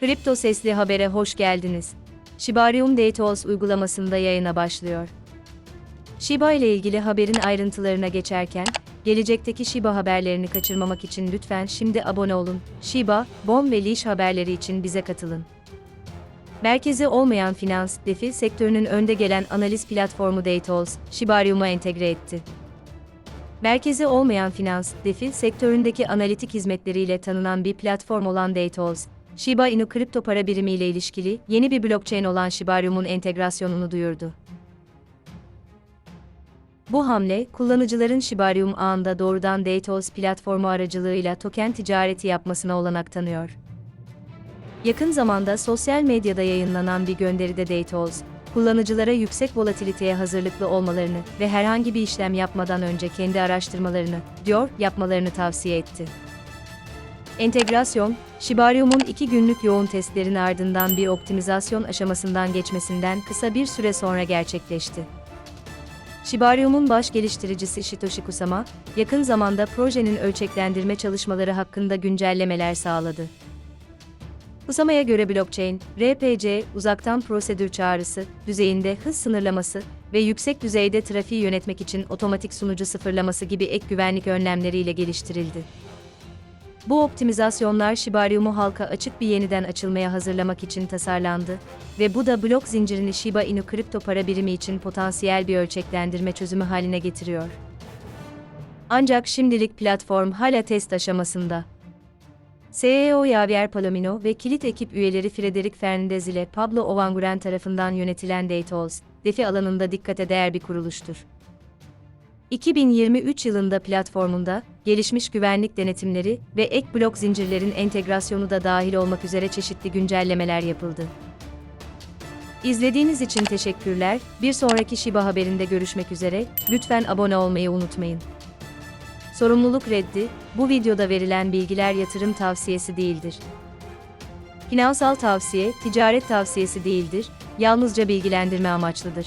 Kripto Sesli Haber'e hoş geldiniz. Shibarium Datos uygulamasında yayına başlıyor. Shiba ile ilgili haberin ayrıntılarına geçerken, gelecekteki Shiba haberlerini kaçırmamak için lütfen şimdi abone olun. Shiba, Bon ve Leash haberleri için bize katılın. Merkezi olmayan finans, DeFi sektörünün önde gelen analiz platformu Datos, Shibarium'a entegre etti. Merkezi olmayan finans, DeFi sektöründeki analitik hizmetleriyle tanınan bir platform olan Datos, Shiba Inu kripto para birimi ile ilişkili yeni bir blockchain olan Shibarium'un entegrasyonunu duyurdu. Bu hamle, kullanıcıların Shibarium ağında doğrudan Datos platformu aracılığıyla token ticareti yapmasına olanak tanıyor. Yakın zamanda sosyal medyada yayınlanan bir gönderide Datos, kullanıcılara yüksek volatiliteye hazırlıklı olmalarını ve herhangi bir işlem yapmadan önce kendi araştırmalarını, diyor, yapmalarını tavsiye etti. Entegrasyon, Shibarium'un iki günlük yoğun testlerin ardından bir optimizasyon aşamasından geçmesinden kısa bir süre sonra gerçekleşti. Shibarium'un baş geliştiricisi Shitoshi Kusama, yakın zamanda projenin ölçeklendirme çalışmaları hakkında güncellemeler sağladı. Kusama'ya göre blockchain, RPC, uzaktan prosedür çağrısı, düzeyinde hız sınırlaması ve yüksek düzeyde trafiği yönetmek için otomatik sunucu sıfırlaması gibi ek güvenlik önlemleriyle geliştirildi. Bu optimizasyonlar Shibarium'u halka açık bir yeniden açılmaya hazırlamak için tasarlandı ve bu da blok zincirini Shiba Inu kripto para birimi için potansiyel bir ölçeklendirme çözümü haline getiriyor. Ancak şimdilik platform hala test aşamasında. CEO Javier Palomino ve kilit ekip üyeleri Frederic Fernandez ile Pablo Ovanguren tarafından yönetilen Datos, DeFi alanında dikkate değer bir kuruluştur. 2023 yılında platformunda, gelişmiş güvenlik denetimleri ve ek blok zincirlerin entegrasyonu da dahil olmak üzere çeşitli güncellemeler yapıldı. İzlediğiniz için teşekkürler. Bir sonraki Shiba haberinde görüşmek üzere. Lütfen abone olmayı unutmayın. Sorumluluk reddi, bu videoda verilen bilgiler yatırım tavsiyesi değildir. Finansal tavsiye, ticaret tavsiyesi değildir, yalnızca bilgilendirme amaçlıdır.